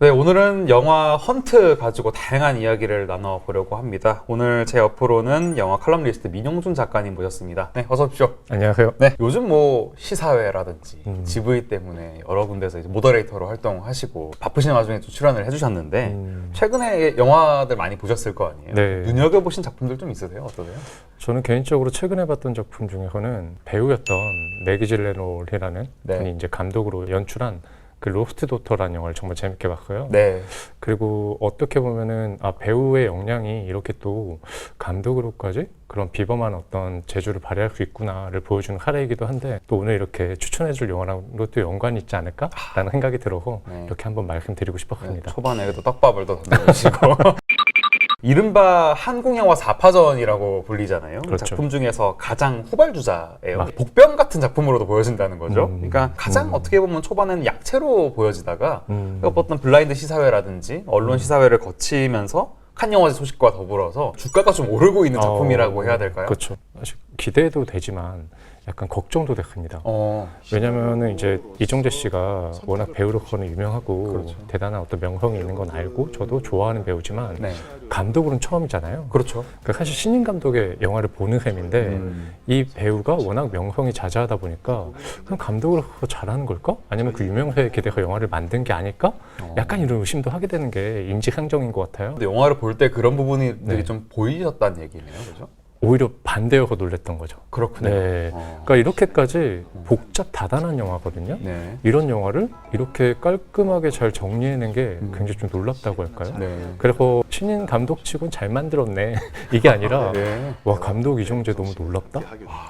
네, 오늘은 영화 헌트 가지고 다양한 이야기를 나눠보려고 합니다. 오늘 제 옆으로는 영화 칼럼니스트 민영준 작가님 모셨습니다. 네, 어서 오십시오. 안녕하세요. 네, 요즘 뭐 시사회라든지 음. GV 때문에 여러 군데서 이제 모더레이터로 활동하시고 바쁘신 와중에 또 출연을 해주셨는데 음, 최근에 영화들 많이 보셨을 거 아니에요? 네. 눈여겨보신 작품들 좀 있으세요? 어떠세요? 저는 개인적으로 최근에 봤던 작품 중에서는 배우였던 매기 질레놀이라는 네. 분이 이제 감독으로 연출한 그 로스트 도터라는 영화를 정말 재밌게 봤고요. 네. 그리고 어떻게 보면은 아 배우의 역량이 이렇게 또 감독으로까지 그런 비범한 어떤 재주를 발휘할 수 있구나를 보여주는 사례이기도 한데 또 오늘 이렇게 추천해줄 영화랑도 또 연관이 있지 않을까라는 생각이 들어서 네. 이렇게 한번 말씀드리고 네, 싶었습니다. 초반에 또 떡밥을 더 던져주시고 이른바 한국 영화 4파전이라고 불리잖아요. 그렇죠. 작품 중에서 가장 후발주자예요. 아. 복병 같은 작품으로도 보여진다는 거죠. 음. 그러니까 가장 음. 어떻게 보면 초반에는 약체로 보여지다가 음. 어떤 블라인드 시사회라든지 언론 시사회를 거치면서 칸 영화제 소식과 더불어서 주가가 좀 오르고 있는 작품이라고 어, 해야 될까요? 그렇죠. 사실 기대도 되지만 약간 걱정도 됐습니다. 어, 왜냐면은 이제 이정재 씨가 워낙 배우로서는 유명하고 그렇죠. 대단한 어떤 명성이 있는 건 알고 저도 좋아하는 배우지만 네, 감독으로는 처음이잖아요. 그렇죠. 그러니까 사실 신인 감독의 영화를 보는 셈인데 음. 이 배우가 워낙 명성이 자자하다 보니까 그냥 감독으로서 잘하는 걸까? 아니면 그 유명세에 기대서 영화를 만든 게 아닐까? 어. 약간 이런 의심도 하게 되는 게 인지상정인 것 같아요. 근데 영화를 볼 때 그런 부분들이 네. 좀 보이셨다는 얘기네요, 그죠? 오히려 반대여서 놀랬던 거죠. 그렇군요. 네. 어. 그러니까 이렇게까지 복잡 다단한 영화거든요. 네. 이런 영화를 이렇게 깔끔하게 잘 정리해낸 게 음. 굉장히 좀 놀랍다고 할까요? 네. 그래서 신인 감독치곤 잘 만들었네 이게 아니라 네. 와 감독 이정재 너무 놀랍다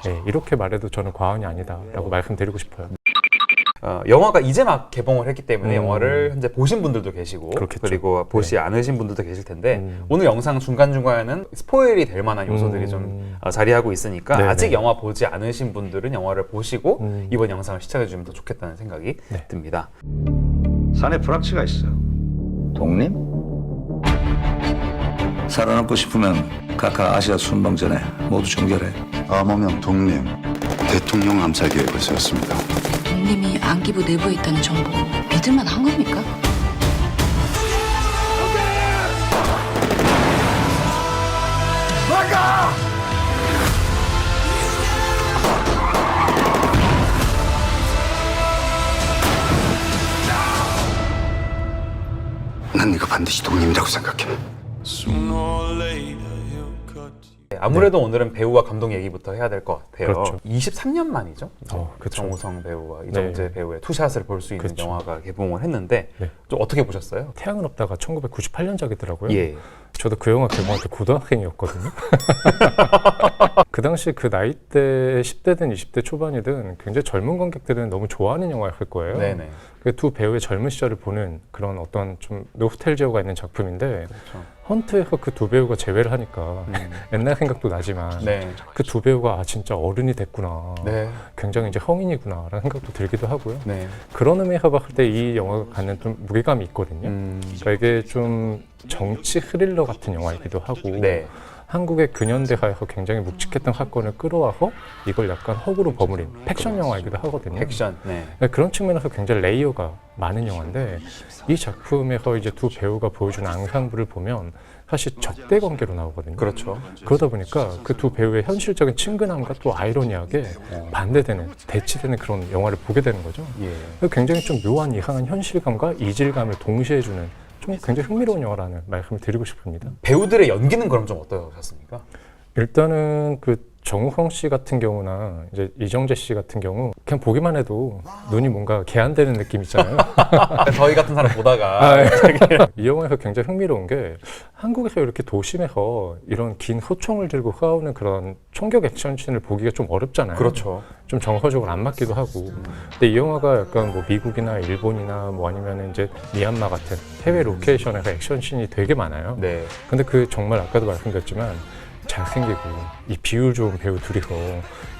네, 이렇게 말해도 저는 과언이 아니다라고 말씀드리고 싶어요 어, 영화가 이제 막 개봉을 했기 때문에 음. 영화를 현재 보신 분들도 계시고 그렇겠죠. 그리고 보시 않으신 분들도 계실 텐데 음. 오늘 영상 중간 중간에는 스포일이 될 만한 요소들이 음. 좀 어, 자리하고 있으니까 네네. 아직 영화 보지 않으신 분들은 영화를 보시고 음. 이번 영상을 시청해 주면 더 좋겠다는 생각이 네. 듭니다. 산에 불확지가 있어. 독립? 살아남고 싶으면 각하 아시아 순방 전에 모두 종결해. 암호명 독립 대통령 암살 계획을 세웠습니다. 독님이 안기부 내부에 있다는 정보 믿을만 한 겁니까? 난 네가 반드시 독립이라고 생각해. 네, 아무래도 오늘은 배우와 감독 얘기부터 해야 될 것 같아요. 그렇죠. 23년 만이죠. 어, 그쵸. 정우성 배우와 이정재 네. 배우의 투샷을 볼 수 있는 그쵸. 영화가 개봉을 했는데 네. 좀 어떻게 보셨어요? 태양은 없다가 1998년작이더라고요 예. 저도 그 영화 개봉할 때 고등학생이었거든요 그 당시 그 나이 때 10대든 20대 초반이든 굉장히 젊은 관객들은 너무 좋아하는 영화였을 거예요 네네. 그 두 배우의 젊은 시절을 보는 그런 어떤 좀 노스텔지어가 있는 작품인데 그렇죠. 헌트에서 그 두 배우가 제외를 하니까 음. 옛날 생각도 나지만 네. 그두 배우가 아 진짜 어른이 됐구나 네. 굉장히 이제 성인이구나라는 생각도 들기도 하고요 네. 그런 의미에서 봤을 때 이 영화가 갖는 좀 무게감이 있거든요 음. 그러니까 이게 좀 정치 스릴러 같은 영화이기도 하고 네. 한국의 근현대사에서 굉장히 묵직했던 사건을 끌어와서 이걸 약간 허구로 버무린 팩션 영화이기도 하거든요 액션. 네. 그러니까 그런 측면에서 굉장히 레이어가 많은 영화인데 이 작품에서 이제 두 배우가 보여준 앙상블을 보면 사실 적대 관계로 나오거든요. 그렇죠. 그러다 보니까 그 두 배우의 현실적인 친근함과 또 아이러니하게 반대되는 대치되는 그런 영화를 보게 되는 거죠. 예. 굉장히 좀 묘한 이상한 현실감과 이질감을 동시에 주는 좀 굉장히 흥미로운 영화라는 말씀을 드리고 싶습니다. 배우들의 연기는 그럼 좀 어떠셨습니까? 일단은 그 정우성 씨 같은 경우나 이제 이정재 씨 같은 경우 그냥 보기만 해도 눈이 뭔가 개안되는 느낌 있잖아요. 저희 같은 사람 보다가 아, 예. 이 영화에서 굉장히 흥미로운 게 한국에서 이렇게 도심에서 이런 긴 소총을 들고 싸우는 그런 총격 액션씬을 보기가 좀 어렵잖아요. 그렇죠. 좀 정서적으로 안 맞기도 하고. 근데 이 영화가 약간 뭐 미국이나 일본이나 뭐 아니면 이제 미얀마 같은 해외 로케이션에서 액션씬이 되게 많아요. 네. 근데 그 정말 아까도 말씀드렸지만 잘생기고 이 비율 좋은 배우 둘이서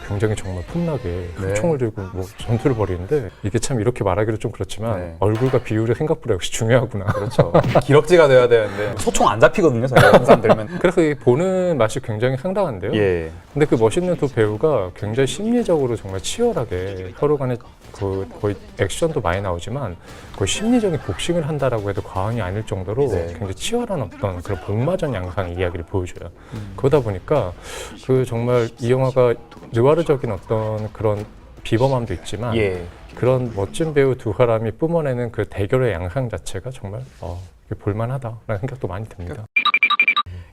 굉장히 정말 폼나게 네. 총을 들고 뭐 전투를 벌이는데 이게 참 이렇게 말하기도 좀 그렇지만 네. 얼굴과 비율이 생각보다 역시 중요하구나. 그렇죠. 기럭지가 돼야 되는데 소총 안 잡히거든요. 저희 영상 들면. 그래서 이 보는 맛이 굉장히 상당한데요. 예. 근데 그 멋있는 두 배우가 굉장히 심리적으로 정말 치열하게 서로 간에 그 거의 액션도 많이 나오지만 거의 심리적인 복싱을 한다라고 해도 과언이 아닐 정도로 네. 굉장히 치열한 어떤 그런 복마전 양상의 이야기를 보여줘요. 그러다 보니까 그 정말 이 영화가 느와르적인 어떤 그런 비범함도 있지만 예. 그런 멋진 배우 두 사람이 뿜어내는 그 대결의 양상 자체가 정말 어, 볼만하다라는 생각도 많이 듭니다.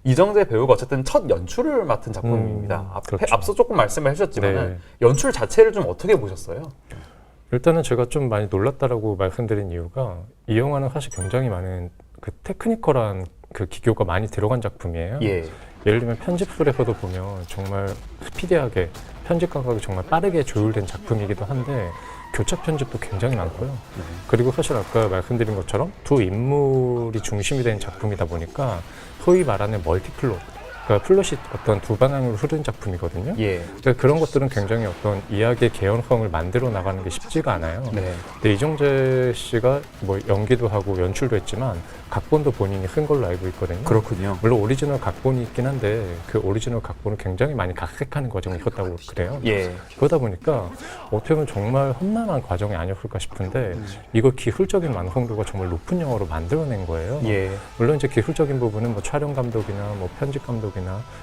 이정재 배우가 어쨌든 첫 연출을 맡은 작품입니다. 음, 앞, 그렇죠. 앞서 조금 말씀을 해주셨지만 네. 연출 자체를 좀 어떻게 보셨어요? 일단은 제가 좀 많이 놀랐다라고 말씀드린 이유가 이 영화는 사실 굉장히 많은 그 테크니컬한 그 기교가 많이 들어간 작품이에요. 예. 예를 들면 편집술에서도 보면 정말 스피디하게 편집 감각이 정말 빠르게 조율된 작품이기도 한데 교차 편집도 굉장히 많고요. 네. 그리고 사실 아까 말씀드린 것처럼 두 인물이 중심이 된 작품이다 보니까 소위 말하는 멀티플롯, 그러니까 플롯이 어떤 두 방향으로 흐르는 작품이거든요. 예. 그러니까 그런 것들은 굉장히 어떤 이야기의 개연성을 만들어 나가는 게 쉽지가 않아요. 네. 근데 이정재 씨가 뭐 연기도 하고 연출도 했지만 각본도 본인이 쓴 걸로 알고 있거든요. 그렇군요. 물론 오리지널 각본이 있긴 한데 그 오리지널 각본을 굉장히 많이 각색하는 과정이 있었다고 그래요. 예. 그러다 보니까 어떻게 보면 정말 험난한 과정이 아니었을까 싶은데 이걸 기술적인 완성도가 정말 높은 영화로 만들어낸 거예요. 예. 물론 이제 기술적인 부분은 뭐 촬영 감독이나 뭐 편집 감독이나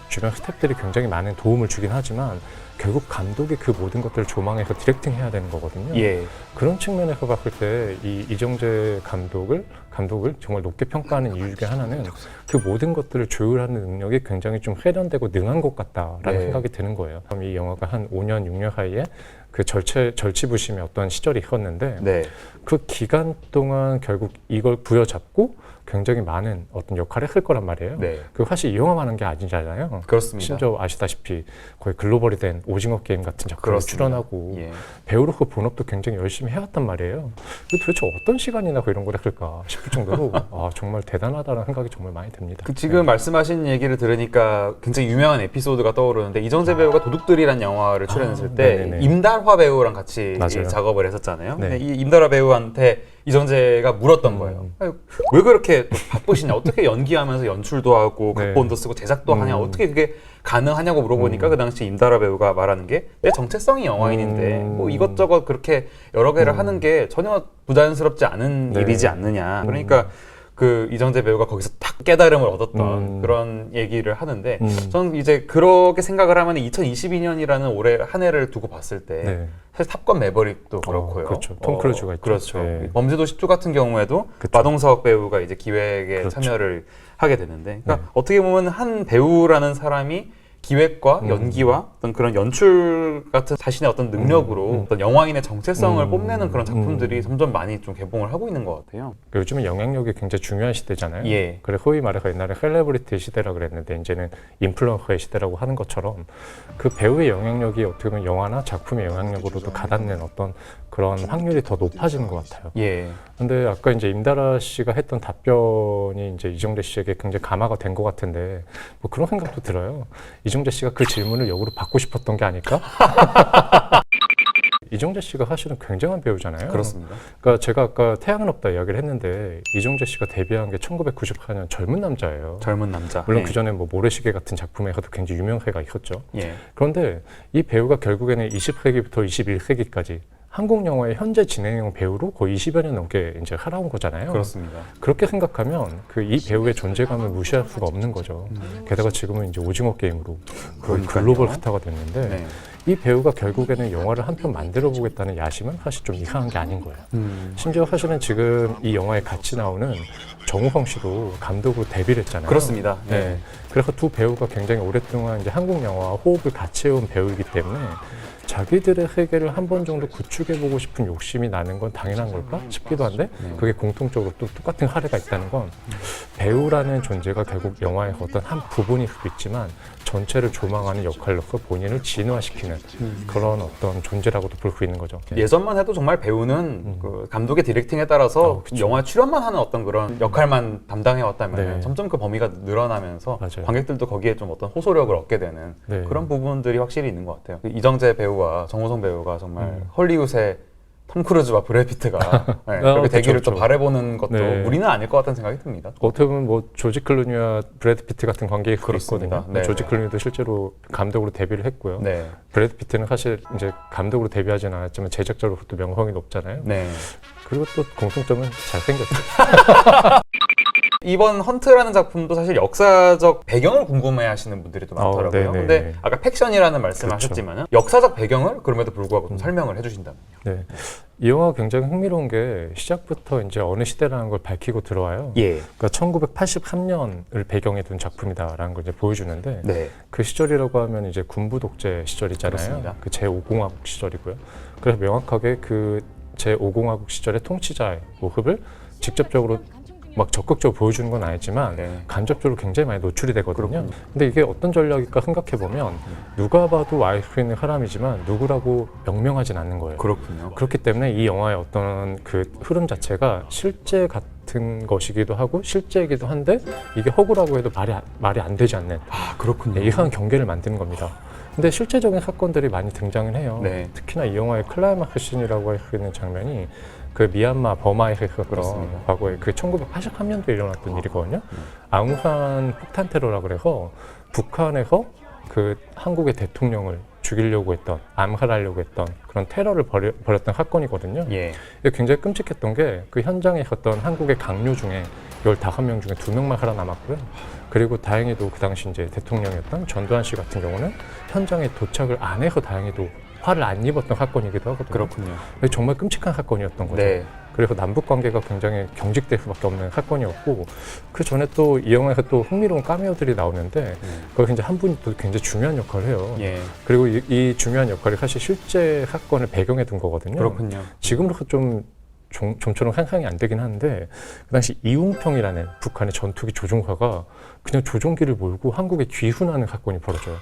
주변 스태프들이 굉장히 많은 도움을 주긴 하지만 결국 감독이 그 모든 것들을 조망해서 디렉팅 해야 되는 거거든요. 예. 그런 측면에서 봤을 때 이 이정재 감독을 감독을 정말 높게 평가하는 이유 중에 하나는 그 모든 것들을 조율하는 능력이 굉장히 좀 세련되고 능한 것 같다라는 네. 생각이 드는 거예요. 그럼 이 영화가 한 5년 6년 사이에 그 절체 절치부심의 어떤 시절이 있었는데 네. 그 기간 동안 결국 이걸 부여잡고 굉장히 많은 어떤 역할을 했을 거란 말이에요. 네. 그 사실 이 영화만 한 게 아니잖아요. 그렇습니다. 심지어 아시다시피 거의 글로벌이 된 오징어 게임 같은 작품에. 출연하고 예. 배우로서 본업도 굉장히 열심히 해왔단 말이에요. 도대체 어떤 시간이나 이런 걸 했을까 싶을 정도로 아, 정말 대단하다는 생각이 정말 많이 듭니다. 그 지금 말씀하신 얘기를 들으니까 굉장히 유명한 에피소드가 떠오르는데 이정재 배우가 도둑들이란 영화를 출연했을 아, 때 네네네. 임달화 배우랑 같이 맞아요. 작업을 했었잖아요. 네. 근데 이 임달화 배우한테 이정재가 물었던 음. 거예요. 왜 그렇게 또 바쁘시냐? 어떻게 연기하면서 연출도 하고 네. 각본도 쓰고 제작도 하냐? 음. 어떻게 그게 가능하냐고 물어보니까 음. 그 당시 임달화 배우가 말하는 게 내 정체성이 영화인인데 음. 뭐 이것저것 그렇게 여러 개를 음. 하는 게 전혀 부자연스럽지 않은 네. 일이지 않느냐. 음. 그러니까 그 이정재 배우가 거기서 딱 깨달음을 얻었던 음. 그런 얘기를 하는데 음. 저는 이제 그렇게 생각을 하면 2022년이라는 올해 한 해를 두고 봤을 때 네. 사실 탑건 매버릭도 그렇고요. 그렇죠. 톰 크루즈가 있죠. 그렇죠. 네. 범죄도시 2 같은 경우에도 그쵸. 마동석 배우가 이제 기획에 그렇죠. 참여를 하게 되는데, 그러니까 네. 어떻게 보면 한 배우라는 사람이 기획과 음. 연기와 어떤 그런 연출 같은 자신의 어떤 능력으로 음, 음. 어떤 영화인의 정체성을 음. 뽐내는 그런 작품들이 음. 점점 많이 좀 개봉을 하고 있는 것 같아요. 그 요즘은 영향력이 굉장히 중요한 시대잖아요. 예. 그래 소위 말해서 옛날에 셀레브리티 시대라 그랬는데 이제는 인플루언서의 시대라고 하는 것처럼 그 배우의 영향력이 어떻게 보면 영화나 작품의 영향력으로도 가닿는 어떤 그런 확률이 더 높아지는 것 같아요. 예. 근데 아까 이제 임다라 씨가 했던 답변이 이제 이정재 씨에게 굉장히 감화가 된 것 같은데 뭐 그런 생각도 들어요. 이정재 씨가 그 질문을 역으로 받고 싶었던 게 아닐까? 이정재 씨가 사실은 굉장한 배우잖아요. 그렇습니다. 그러니까 제가 아까 태양은 없다 이야기를 했는데 이정재 씨가 데뷔한 게 1994년 젊은 남자예요. 젊은 남자. 물론 예. 그 전에 뭐 모래시계 같은 작품에서도 굉장히 유명세가 있었죠. 예. 그런데 이 배우가 결국에는 20세기부터 21세기까지 한국 영화의 현재 진행형 배우로 거의 20여 년 넘게 이제 살아온 거잖아요. 그렇습니다. 그렇게 생각하면 그 이 배우의 존재감을 무시할 수가 없는 거죠. 게다가 지금은 이제 오징어 게임으로 거의 음. 글로벌 스타가 됐는데 네. 이 배우가 결국에는 영화를 한 편 만들어 보겠다는 야심은 사실 좀 이상한 게 아닌 거예요. 음. 심지어 사실은 지금 이 영화에 같이 나오는 정우성 씨도 감독으로 데뷔를 했잖아요. 그렇습니다. 예. 네. 그래서 두 배우가 굉장히 오랫동안 이제 한국 영화와 호흡을 같이 해온 배우이기 때문에 자기들의 세계를 한 번 정도 구축해보고 싶은 욕심이 나는 건 당연한 걸까 싶기도 한데 네. 그게 공통적으로 또 똑같은 사례가 있다는 건 배우라는 존재가 결국 영화의 어떤 한 부분일 수도 있지만 전체를 조망하는 역할로서 본인을 진화시키는 그런 어떤 존재라고도 볼 수 있는 거죠. 예전만 해도 정말 배우는 그 감독의 디렉팅에 따라서 음. 어. 영화 출연만 하는 어떤 그런 역할만 담당해 왔다면 네. 점점 그 범위가 늘어나면서 맞아요. 관객들도 거기에 좀 어떤 호소력을 얻게 되는 네. 그런 부분들이 확실히 있는 것 같아요. 그 이정재 배우와 정우성 배우가 정말 음. 헐리우드의 톰 크루즈와 브래드 피트가 네, 그렇게 그쵸, 되기를 또 그쵸. 바라보는 것도 네. 무리는 아닐 것 같다는 생각이 듭니다. 어떻게 보면 뭐 조지 클루니와 브래드 피트 같은 관계가 그렇습니다. 있거든요. 네. 조지 클루니도 실제로 감독으로 데뷔를 했고요. 네, 브래드 피트는 사실 이제 감독으로 데뷔하지는 않았지만 제작자로부터 명성이 높잖아요. 네. 그리고 또 공통점은 잘생겼죠. 이번 헌트라는 작품도 사실 역사적 배경을 궁금해하시는 분들이 또 어, 많더라고요. 네네. 근데 아까 팩션이라는 말씀하셨지만 역사적 배경을 그럼에도 불구하고 좀 설명을 해주신다면요. 네. 이 영화가 굉장히 흥미로운 게 시작부터 이제 어느 시대라는 걸 밝히고 들어와요. 예. 그러니까 1983년을 배경에 둔 작품이다라는 걸 이제 보여주는데 네. 그 시절이라고 하면 이제 군부 독재 시절이잖아요. 그 제5공화국 시절이고요. 그래서 명확하게 그 제5공화국 시절의 통치자의 모습을 직접적으로 막 적극적으로 보여주는 건 아니지만 네. 간접적으로 굉장히 많이 노출이 되거든요. 그렇군요. 근데 이게 어떤 전략일까 생각해 보면 누가 봐도 아이스크림은 사람이지만 누구라고 명명하진 않는 거예요. 그렇군요. 그렇기 때문에 이 영화의 어떤 그 흐름 자체가 실제 같은 것이기도 하고 실제이기도 한데 이게 허구라고 해도 말이 안, 말이 안 되지 않는 아 그렇군요. 네, 이상한 경계를 만드는 겁니다. 근데 실제적인 사건들이 많이 등장을 해요. 네. 특히나 이 영화의 클라이막스 씬이라고 할 수 있는 장면이 그 미얀마 버마에서 있었던 그렇습니다. 음. 과거에 그 1983년도에 일어났던 일이거든요. 아웅산 폭탄 테러라 그래서 북한에서 그 한국의 대통령을 죽이려고 했던 암살하려고 했던 그런 테러를 벌여, 벌였던 사건이거든요. 예. 굉장히 끔찍했던 게 그 현장에 있었던 한국의 강요 중에 15명 중에 2명만 살아남았고요. 그리고 다행히도 그 당시 이제 대통령이었던 전두환 씨 같은 경우는 현장에 도착을 안 해서 다행히도 화를 안 입었던 사건이기도 하거든요. 그렇군요. 정말 끔찍한 사건이었던 거죠. 네. 그래서 남북 관계가 굉장히 경직될 수밖에 없는 사건이었고 그 전에 또 이 영화에서 또 흥미로운 카메오들이 나오는데 거기 이제 한 분이 또 굉장히 중요한 역할을 해요. 예. 그리고 이, 이 중요한 역할이 사실 실제 사건을 배경에 둔 거거든요. 그렇군요. 지금으로서 좀 좀, 좀처럼 상상이 안 되긴 하는데 그 당시 이웅평이라는 북한의 전투기 조종사가 그냥 조종기를 몰고 한국에 귀순하는 사건이 벌어져요.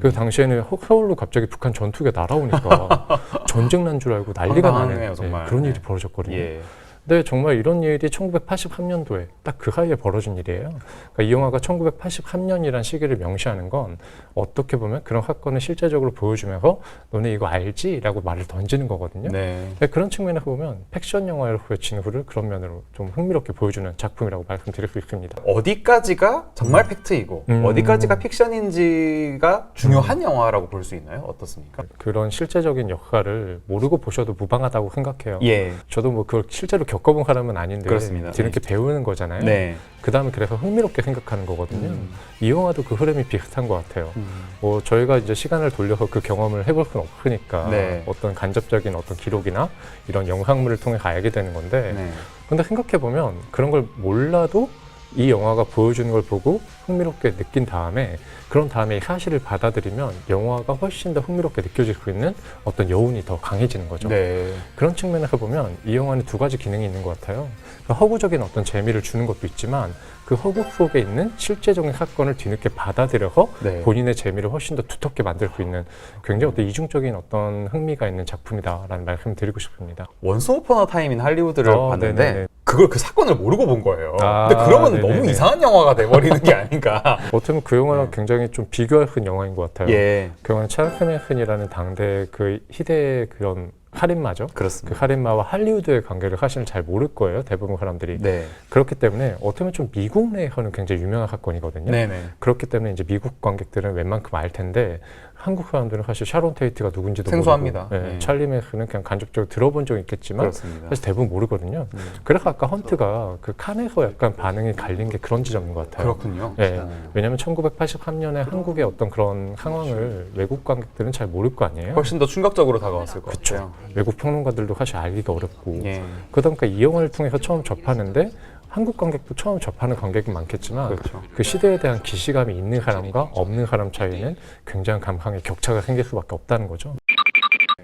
그 당시에는 허- 서울로 갑자기 북한 전투기가 날아오니까 전쟁 난 줄 알고 난리가 나는 황당하네요, 정말. 그런 일이 네. 벌어졌거든요. 예. 근데 정말 이런 일이 1983년도에 딱그 사이에 벌어진 일이에요. 그러니까 이 영화가 1983년이란 시기를 명시하는 건 어떻게 보면 그런 사건을 실제적으로 보여주면서 너네 이거 알지? 라고 말을 던지는 거거든요. 네. 네, 그런 측면에서 보면 팩션 영화의 진후를 그런 면으로 좀 흥미롭게 보여주는 작품이라고 말씀드릴 수 있습니다. 어디까지가 정말 팩트이고 음. 어디까지가 픽션인지가 중요한 영화라고 볼 수 있나요? 어떻습니까? 그런 실제적인 역할을 모르고 보셔도 무방하다고 생각해요. 예. 저도 뭐 그걸 실제로 겪어본 사람은 아닌데 그렇습니다. 뒤늦게 배우는 거잖아요. 네. 그 다음에 그래서 흥미롭게 생각하는 거거든요. 음. 이 영화도 그 흐름이 비슷한 것 같아요. 음. 뭐 저희가 이제 시간을 돌려서 그 경험을 해볼 수는 없으니까 네. 어떤 간접적인 어떤 기록이나 이런 영상물을 통해 알게 되는 건데 네. 근데 생각해 보면 그런 걸 몰라도 이 영화가 보여주는 걸 보고 흥미롭게 느낀 다음에 그런 다음에 이 사실을 받아들이면 영화가 훨씬 더 흥미롭게 느껴질 수 있는 어떤 여운이 더 강해지는 거죠. 네. 그런 측면에서 보면 이 영화는 두 가지 기능이 있는 것 같아요. 허구적인 어떤 재미를 주는 것도 있지만 그 허구 속에 있는 실제적인 사건을 뒤늦게 받아들여서 네. 본인의 재미를 훨씬 더 두텁게 만들 수 있는 굉장히 어떤 이중적인 어떤 흥미가 있는 작품이다라는 말씀을 드리고 싶습니다. 원스 오퍼너 타임인 할리우드를 어, 봤는데 네네네. 그걸 그 사건을 모르고 본 거예요. 아, 근데 그러면 너무 네네네. 이상한 영화가 돼버리는 게 아닌가. 어떻게 보면 그 영화랑 네. 굉장히 좀 비교할 수 있는 영화인 것 같아요. 예. 그 영화는 찰스 맨슨이라는 당대 그 희대의 그런 살인마죠. 그 그렇습니다. 살인마와 할리우드의 관계를 사실은 잘 모를 거예요. 대부분 사람들이. 네. 그렇기 때문에 어떻게 보면 좀 미국 내에서는 굉장히 유명한 사건이거든요. 네네. 그렇기 때문에 이제 미국 관객들은 웬만큼 알 텐데 한국 사람들은 사실 샤론 테이트가 누군지도 생소합니다. 모르고 네, 네. 찰리 맨슨은 그냥 간접적으로 들어본 적 있겠지만 그렇습니다. 사실 대부분 모르거든요. 음. 그래서 아까 헌트가 그 칸에서 약간 반응이 갈린 게 그런 지점인 것 같아요. 그렇군요. 네. 어. 왜냐하면 1983년에 한국의 어떤 그런 상황을 외국 관객들은 잘 모를 거 아니에요. 훨씬 더 충격적으로 다가왔을 것 그쵸. 같아요. 외국 평론가들도 사실 알기가 어렵고 예. 그러다 보니까 이 영화를 통해서 처음 접하는데 한국 관객도 처음 접하는 관객이 많겠지만 그렇죠. 그 시대에 대한 기시감이 있는 사람과 없는 사람 차이는 굉장한 감상의 격차가 생길 수밖에 없다는 거죠.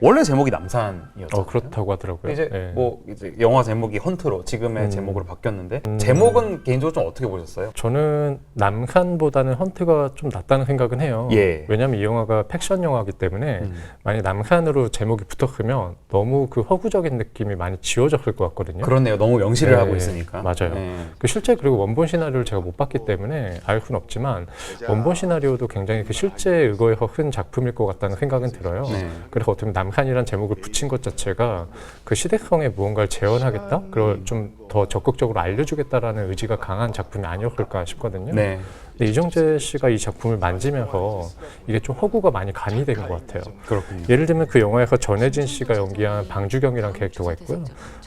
원래 제목이 남산이었죠. 어 그렇다고 하더라고요. 이제 네. 뭐 이제 영화 제목이 헌트로 지금의 음. 제목으로 바뀌었는데 음. 제목은 개인적으로 좀 어떻게 보셨어요? 저는 남산보다는 헌트가 좀 낫다는 생각은 해요. 예. 왜냐하면 이 영화가 팩션 영화이기 때문에 음. 만약 남산으로 제목이 붙었으면 너무 그 허구적인 느낌이 많이 지워졌을 것 같거든요. 그렇네요. 너무 명시를 네, 하고 있으니까. 맞아요. 네. 그 실제 그리고 원본 시나리오를 제가 못 봤기 때문에 알 수는 없지만 원본 시나리오도 굉장히 그 실제 의거에서 큰 작품일 것 같다는 생각은 들어요. 네. 그래서 어떻게 보면 남 한이란 제목을 붙인 것 자체가 그 시대성에 무언가를 재현하겠다, 그걸 좀 더 적극적으로 알려주겠다라는 의지가 강한 작품이 아니었을까 싶거든요. 네. 근데 이정재 씨가 이 작품을 만지면서 이게 좀 허구가 많이 가미된 것 같아요. 그렇군요. 예를 들면 그 영화에서 전혜진 씨가 연기한 방주경이라는 캐릭터가 있고요.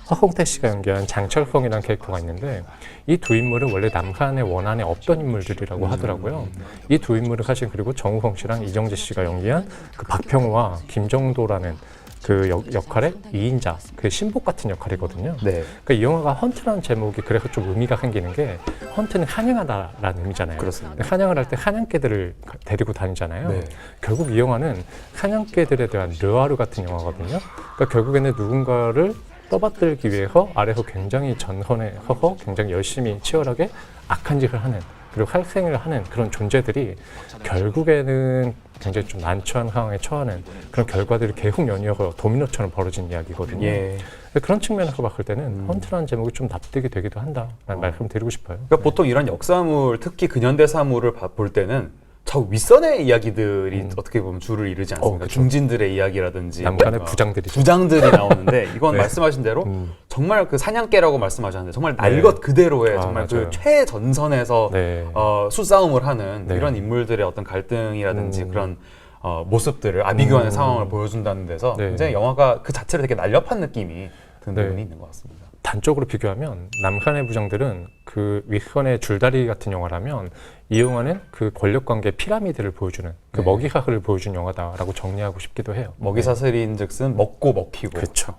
허홍태 씨가 연기한 장철성이라는 캐릭터가 있는데 이 두 인물은 원래 남한의 원안에 없던 인물들이라고 하더라고요. 이 두 인물은 사실 그리고 정우성 씨랑 이정재 씨가 연기한 그 박평우와 김정도라는 그 역, 역할의 이인자 그 신복 같은 역할이거든요. 네. 그러니까 이 영화가 헌트라는 제목이 그래서 좀 의미가 생기는 게 헌트는 한양하다라는 의미잖아요. 그렇습니다. 한양을 할 때 한양개들을 가- 데리고 다니잖아요. 네. 결국 이 영화는 한양개들에 대한 르와르 같은 영화거든요. 그러니까 결국에는 누군가를 떠받들기 위해서 아래서 굉장히 전선에 서서 굉장히 열심히 치열하게 악한 짓을 하는 그리고 할생을 하는 그런 존재들이 결국에는 굉장히 좀 난처한 상황에 처하는 그런 결과들이 계속 연이어서 도미노처럼 벌어진 이야기거든요. 예. 그런 측면에서 봤을 때는 헌트라는 제목이 좀 납득이 되기도 한다라는 말씀 드리고 싶어요. 그러니까 보통 이런 역사물, 특히 근현대사물을 봐- 볼 때는 저 윗선의 이야기들이 음. 어떻게 보면 줄을 이루지 어, 않습니까? 그쵸. 중진들의 이야기라든지 남한의 뭔가 부장들이죠. 부장들이 나오는데 이건 네. 말씀하신 대로 음. 정말 그 사냥개라고 말씀하셨는데 정말 날것 그대로의 아, 정말 그 맞아요. 최전선에서 네. 어, 수싸움을 하는 네. 이런 인물들의 어떤 갈등이라든지 음. 그런 어, 모습들을 아비규환의 음. 상황을 보여준다는 데서 네. 굉장히 영화가 그 자체를 되게 날렵한 느낌이 드는 네. 부분이 있는 것 같습니다. 단적으로 비교하면 남한의 부장들은 그 윗선의 줄다리 같은 영화라면 이 영화는 그 권력 관계 피라미드를 보여주는 그 네. 먹이사슬을 보여준 영화다라고 정리하고 싶기도 해요. 먹이사슬인즉슨 먹고 먹히고 그렇죠.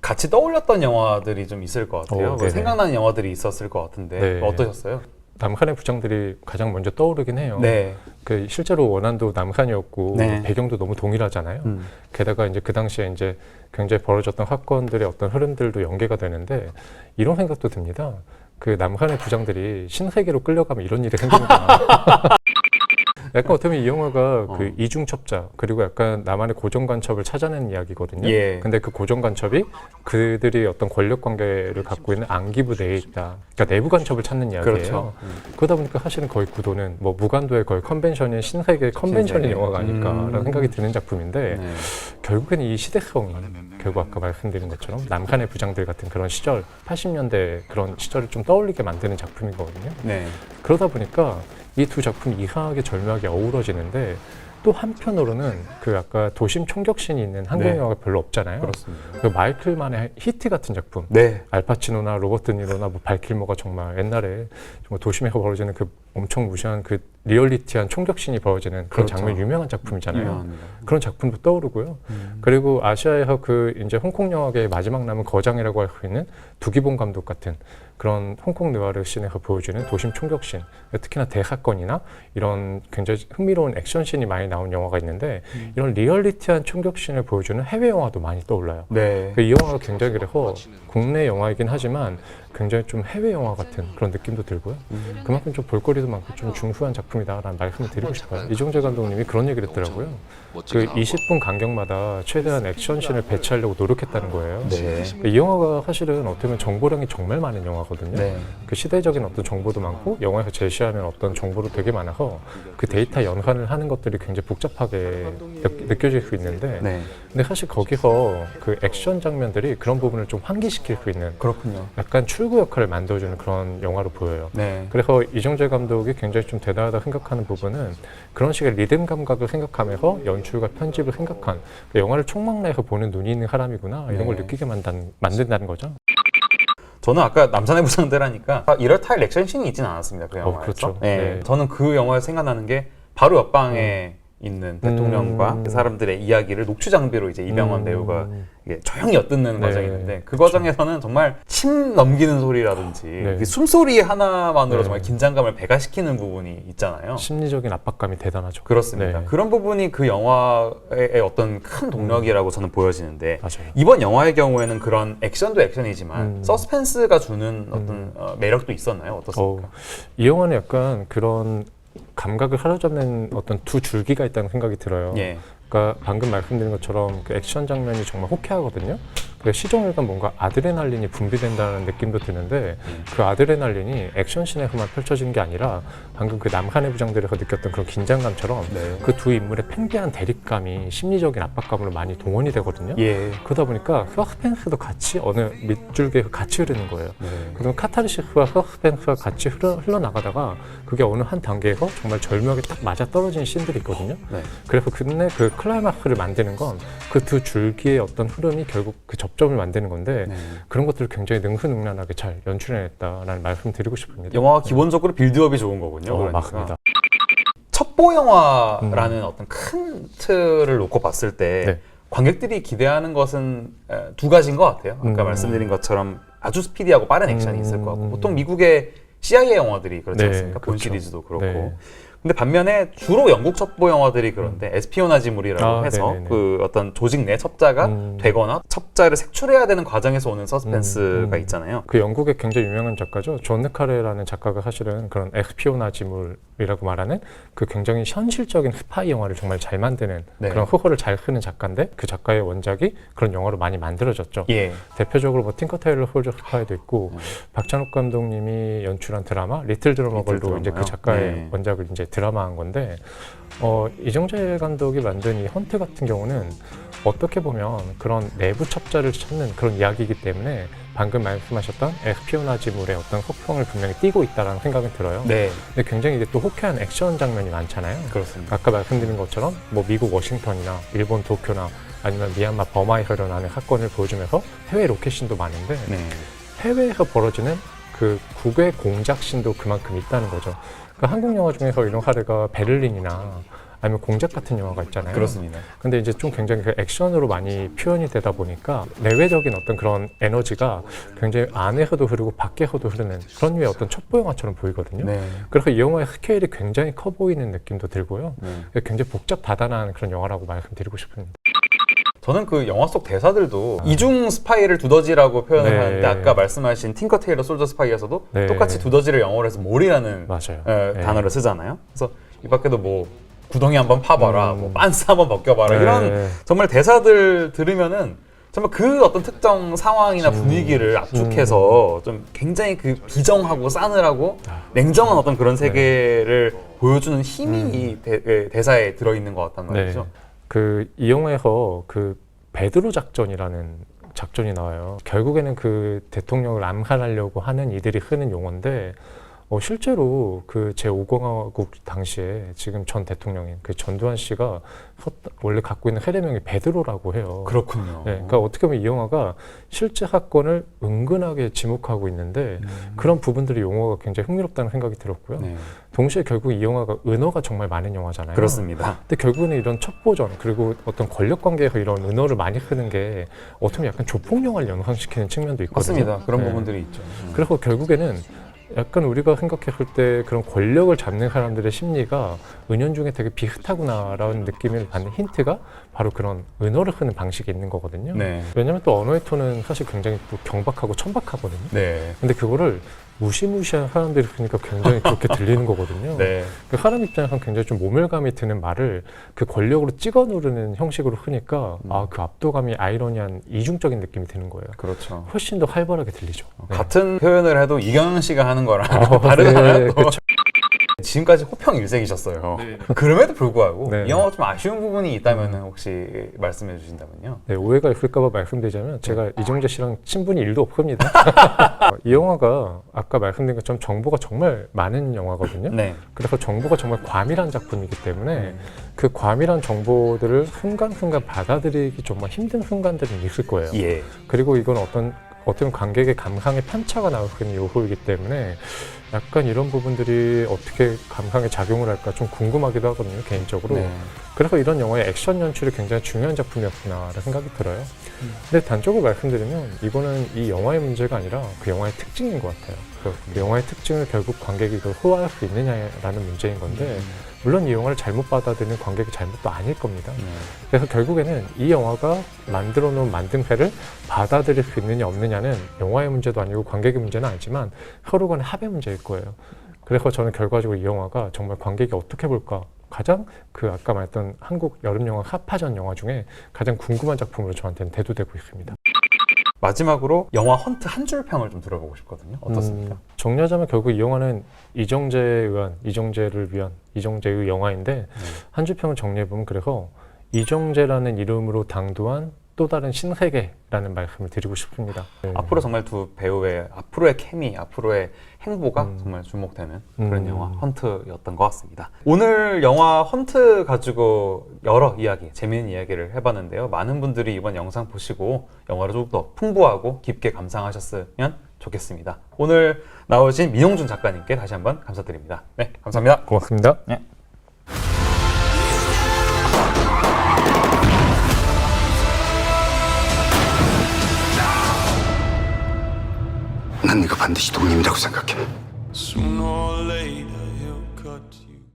같이 떠올렸던 영화들이 좀 있을 것 같아요. 어, 그 네네. 생각나는 영화들이 있었을 것 같은데 네. 어떠셨어요? 남한의 부장들이 가장 먼저 떠오르긴 해요. 네. 그 실제로 원안도 남한이었고 네. 배경도 너무 동일하잖아요. 음. 게다가 이제 그 당시에 이제 굉장히 벌어졌던 사건들의 어떤 흐름들도 연계가 되는데 이런 생각도 듭니다. 그 남한의 부장들이 신세계로 끌려가면 이런 일이 생긴다. 약간 어떻게 보면 이 영화가 어. 그 이중첩자 그리고 약간 남한의 고정 간첩을 찾아내는 이야기거든요. 예. 근데 그 고정 간첩이 그들이 어떤 권력 관계를 갖고 있는 안기부 내에 있다. 그러니까 내부 간첩을 찾는 이야기예요. 그렇죠. 음. 그러다 보니까 사실은 거의 구도는 뭐 무간도의 거의 컨벤션인 신세계 컨벤션인 신세계. 영화가 아닐까라는 음. 생각이 드는 작품인데 네. 결국에는 이 시대성이 결국 아까 말씀드린 것처럼 남한의 부장들 같은 그런 시절 80년대 그런 시절을 좀 떠올리게 만드는 작품이거든요. 네. 그러다 보니까 이 두 작품이 이상하게 절묘하게 어우러지는데 또 한편으로는 그 아까 도심 총격신이 있는 한국 네. 영화가 별로 없잖아요. 그렇습니다. 그 마이클만의 히트 같은 작품 네. 알파치노나 로버트 니로나 뭐 발킬머가 정말 옛날에 정말 도심에서 벌어지는 그 엄청 무시한 그 리얼리티한 총격신이 벌어지는 그런 그렇죠. 장면 유명한 작품이잖아요. 유명합니다. 그런 작품도 떠오르고요. 음. 그리고 아시아에서 그 이제 홍콩 영화계의 마지막 남은 거장이라고 할 수 있는 두기봉 감독 같은 그런 홍콩 느와르 씬에서 보여주는 도심 총격신, 특히나 대사건이나 이런 굉장히 흥미로운 액션 씬이 많이 나온 영화가 있는데 음. 이런 리얼리티한 총격신을 보여주는 해외 영화도 많이 떠올라요. 네. 그 이 영화가 굉장히 그래서 국내 영화이긴 하지만 굉장히 좀 해외 영화 같은 그런 느낌도 들고요. 음. 그만큼 좀 볼거리도 많고 좀 중후한 작품이다라는 말씀을 드리고 싶어요. 이종재 감독님이 그런 얘기를 했더라고요. 그 20분 간격마다 최대한 액션씬을 배치하려고 노력했다는 거예요. 네. 이 영화가 사실은 어떻게 보면 정보량이 정말 많은 영화거든요. 네. 그 시대적인 어떤 정보도 많고 영화에서 제시하는 어떤 정보도 되게 많아서 그 데이터 연관을 하는 것들이 굉장히 복잡하게 느- 느껴질 수 있는데 네. 근데 사실 거기서 그 액션 장면들이 그런 부분을 좀 환기시킬 수 있는 그렇군요. 약간 출구 역할을 만들어주는 그런 영화로 보여요. 네. 그래서 이정재 감독이 굉장히 좀 대단하다 생각하는 부분은 그런 식의 리듬 감각을 생각하면서 연출과 편집을 생각한 그 영화를 총망 내에서 보는 눈이 있는 사람이구나 이런 걸 네. 느끼게 만든, 만든다는 거죠. 저는 아까 남산의 부장들 하니까 아, 이럴 타일 액션 씬이 있지는 않았습니다. 그 어, 영화에서. 그렇죠. 네. 네. 저는 그 영화에서 생각나는 게 바로 옆방에 있는 대통령과 음. 그 사람들의 이야기를 녹취 장비로 이제 이병헌 음. 배우가 이게 조용히 엿듣는 네. 과정이 있는데 그. 과정에서는 정말 침 넘기는 소리라든지 네. 그 숨소리 하나만으로 네. 정말 긴장감을 배가시키는 부분이 있잖아요. 심리적인 압박감이 대단하죠. 그렇습니다. 네. 그런 부분이 그 영화의 어떤 큰 동력이라고 저는 보여지는데 맞아요. 이번 영화의 경우에는 그런 액션도 액션이지만 음. 서스펜스가 주는 어떤 어, 매력도 있었나요? 어떻습니까? 어, 이 영화는 약간 그런 감각을 사로잡는 어떤 두 줄기가 있다는 생각이 들어요. 예. 그러니까 방금 말씀드린 것처럼 그 액션 장면이 정말 호쾌하거든요. 그 시종일관 뭔가 아드레날린이 분비된다는 느낌도 드는데 음. 그 아드레날린이 액션씬에서만 펼쳐지는 게 아니라 방금 그 남한의 부장들에서 느꼈던 그런 긴장감처럼 네. 그두 인물의 팽배한 대립감이 심리적인 압박감으로 많이 동원이 되거든요. 예. 그러다 보니까 서스펜스도 같이 어느 밑줄기에 같이 흐르는 거예요. 네. 그러면 카타르시스와 서스펜스가 같이 흘러, 흘러나가다가 그게 어느 한 단계에서 정말 절묘하게 딱 맞아 떨어지는 씬들이 있거든요. 네. 그래서 근데 그 클라이막스를 만드는 건 그 두 줄기의 어떤 흐름이 결국 그 접 점을 만드는 건데 네. 그런 것들을 굉장히 능수능란하게 잘 연출해냈다라는 말씀 드리고 싶습니다. 영화가 기본적으로 빌드업이 좋은 거군요. 어, 그러니까. 맞습니다. 첩보 영화라는 어떤 큰 틀을 놓고 봤을 때 네. 관객들이 기대하는 것은 에, 두 가지인 것 같아요. 아까 음. 말씀드린 것처럼 아주 스피디하고 빠른 액션이 있을 것 같고 음. 보통 미국의 CIA 영화들이 그렇지 네, 않습니까? 본 그렇죠. 시리즈도 그렇고. 네. 근데 반면에 주로 영국 첩보 영화들이 그런데 에스피오나지물이라고 아, 해서 네네네. 그 어떤 조직 내 첩자가 음. 되거나 첩자를 색출해야 되는 과정에서 오는 서스펜스가 음, 음. 있잖아요. 그 영국의 굉장히 유명한 작가죠. 존 느카레라는 작가가 사실은 그런 엑스피오나지물이라고 말하는 그 굉장히 현실적인 스파이 영화를 정말 잘 만드는 네. 그런 호허를 잘 쓰는 작가인데 그 작가의 원작이 그런 영화로 많이 만들어졌죠. 예. 대표적으로 뭐 팅커테일러 홀저 스파이도 있고 음. 박찬욱 감독님이 연출한 드라마 리틀 드러머걸로 이제 그? 작가의 네. 원작을 이제 드라마 한 건데 어, 이정재 감독이 만든 이 헌트 같은 경우는 어떻게 보면 그런 내부 첩자를 찾는 그런 이야기이기 때문에 방금 말씀하셨던 에스피오나지물의 어떤 호평을 분명히 띠고 있다라는 생각이 들어요. 네. 근데 굉장히 이게 또 호쾌한 액션 장면이 많잖아요. 그렇습니다. 아까 말씀드린 것처럼 뭐 미국 워싱턴이나 일본 도쿄나 아니면 미얀마 버마에서 일어나는 사건을 보여주면서 해외 로켓신도 많은데 네. 해외에서 벌어지는 그 국외 공작신도 그만큼 있다는 거죠. 그러니까 한국 영화 중에서 이런 사례가 베를린이나 아니면 공작 같은 영화가 있잖아요. 그렇습니다. 근데 이제 좀 굉장히 그 액션으로 많이 표현이 되다 보니까 내외적인 어떤 그런 에너지가 굉장히 안에서도 흐르고 밖에서도 흐르는 그런 류의 어떤 첩보 영화처럼 보이거든요. 네. 그래서 이 영화의 스케일이 굉장히 커 보이는 느낌도 들고요. 네. 굉장히 복잡 다단한 그런 영화라고 말씀드리고 싶습니다. 저는 그 영화 속 대사들도 이중 스파이를 두더지라고 표현을 네. 하는데 아까 말씀하신 틴커 테일러 솔저 스파이에서도 네. 똑같이 두더지를 영어로 해서 몰이라는 맞아요. 에, 네. 단어를 쓰잖아요. 그래서 이 밖에도 뭐 구덩이 한번 파봐라, 음. 뭐 빤스 한번 벗겨봐라 네. 이런 정말 대사들 들으면은 정말 그 어떤 특정 상황이나 음. 분위기를 압축해서 좀 굉장히 그 비정하고 싸늘하고 아. 냉정한 어떤 그런 네. 세계를 보여주는 힘이 음. 이 대, 에, 대사에 들어있는 것 같다는 말이죠. 그 이 영화에서 그 베드로 작전이라는 작전이 나와요. 결국에는 그 대통령을 암살하려고 하는 이들이 쓰는 용어인데 어, 실제로 그 제5공화국 당시에 지금 전 대통령인 그 전두환 씨가 썼- 원래 갖고 있는 세례명이 베드로라고 해요. 그렇군요. 네, 그러니까 어떻게 보면 이 영화가 실제 사건을 은근하게 지목하고 있는데 음. 그런 부분들이 용어가 굉장히 흥미롭다는 생각이 들었고요. 네. 동시에 결국 이 영화가 은어가 정말 많은 영화잖아요. 그렇습니다. 근데 결국에는 이런 첩보전 그리고 어떤 권력 관계에서 이런 은어를 많이 쓰는 게 어떻게 보면 약간 조폭 영화를 연상시키는 측면도 있거든요. 맞습니다. 그런 네. 부분들이 있죠. 음. 그래서 결국에는 약간 우리가 생각했을 때 그런 권력을 잡는 사람들의 심리가 은연중에 되게 비슷하구나라는 느낌을 받는 힌트가 바로 그런 은어를 쓰는 방식이 있는 거거든요. 네. 왜냐하면 또 언어의 톤은 사실 굉장히 또 경박하고 천박하거든요. 네. 근데 그거를 무시무시한 사람들이 쓰니까 굉장히 그렇게 들리는 거거든요. 네. 그 사람 입장에서는 굉장히 좀 모멸감이 드는 말을 그 권력으로 찍어 누르는 형식으로 쓰니까 음. 아그 압도감이 아이러니한 이중적인 느낌이 드는 거예요. 그렇죠. 훨씬 더 활발하게 들리죠. 네. 같은 표현을 해도 이경영 씨가 하는 거랑 어, 다르잖아요. 네, 또. 그쵸. 지금까지 호평 일색이셨어요. 그럼에도 불구하고 네. 이 영화가 좀 아쉬운 부분이 있다면 혹시 말씀해 주신다면요. 네, 오해가 있을까봐 말씀드리자면 제가 이정재 씨랑 친분이 일도 없습니다. 어, 이 영화가 아까 말씀드린 것처럼 정보가 정말 많은 영화거든요. 네. 그래서 정보가 정말 과밀한 작품이기 때문에 네. 그 과밀한 정보들을 순간순간 받아들이기 정말 힘든 순간들이 있을 거예요. 예. 그리고 이건 어떤 어떤 관객의 감상의 편차가 나올 수 있는 요소이기 때문에 약간 이런 부분들이 어떻게 감상에 작용을 할까 좀 궁금하기도 하거든요 개인적으로. 네. 그래서 이런 영화의 액션 연출이 굉장히 중요한 작품이었구나라는 생각이 들어요. 근데 단적으로 말씀드리면 이거는 이 영화의 문제가 아니라 그 영화의 특징인 것 같아요. 그 영화의 특징을 결국 관객이 그걸 소화할 수 있느냐라는 문제인 건데 물론 이 영화를 잘못 받아들이는 관객의 잘못도 아닐 겁니다 네. 그래서 결국에는 이 영화가 만들어 놓은 만듦새를 받아들일 수 있느냐 없느냐는 영화의 문제도 아니고 관객의 문제는 아니지만 서로 간의 합의 문제일 거예요. 그래서 저는 결과적으로 이 영화가 정말 관객이 어떻게 볼까 가장 그 아까 말했던 한국 여름 영화 하파전 영화 중에 가장 궁금한 작품으로 저한테는 대두되고 있습니다. 마지막으로 영화 헌트 한 줄 평을 좀 들어보고 싶거든요. 어떻습니까? 음, 정리하자면 결국 이 영화는 이정재에 의한 이정재를 위한 이정재의 영화인데 네. 한줄 평을 정리해 보면 그래서 이정재라는 이름으로 당도한 또 다른 신세계라는 말씀을 드리고 싶습니다. 네. 앞으로 정말 두 배우의 앞으로의 케미, 앞으로의 행보가 음. 정말 주목되는 그런 음. 영화 헌트였던 것 같습니다. 오늘 영화 헌트 가지고 여러 이야기, 재미있는 이야기를 해봤는데요. 많은 분들이 이번 영상 보시고 영화를 조금 더 풍부하고 깊게 감상하셨으면 좋겠습니다. 오늘 나오신 민용준 작가님께 다시 한번 감사드립니다. 네, 감사합니다. 고맙습니다. 난 네가 반드시 독님이라고 생각해.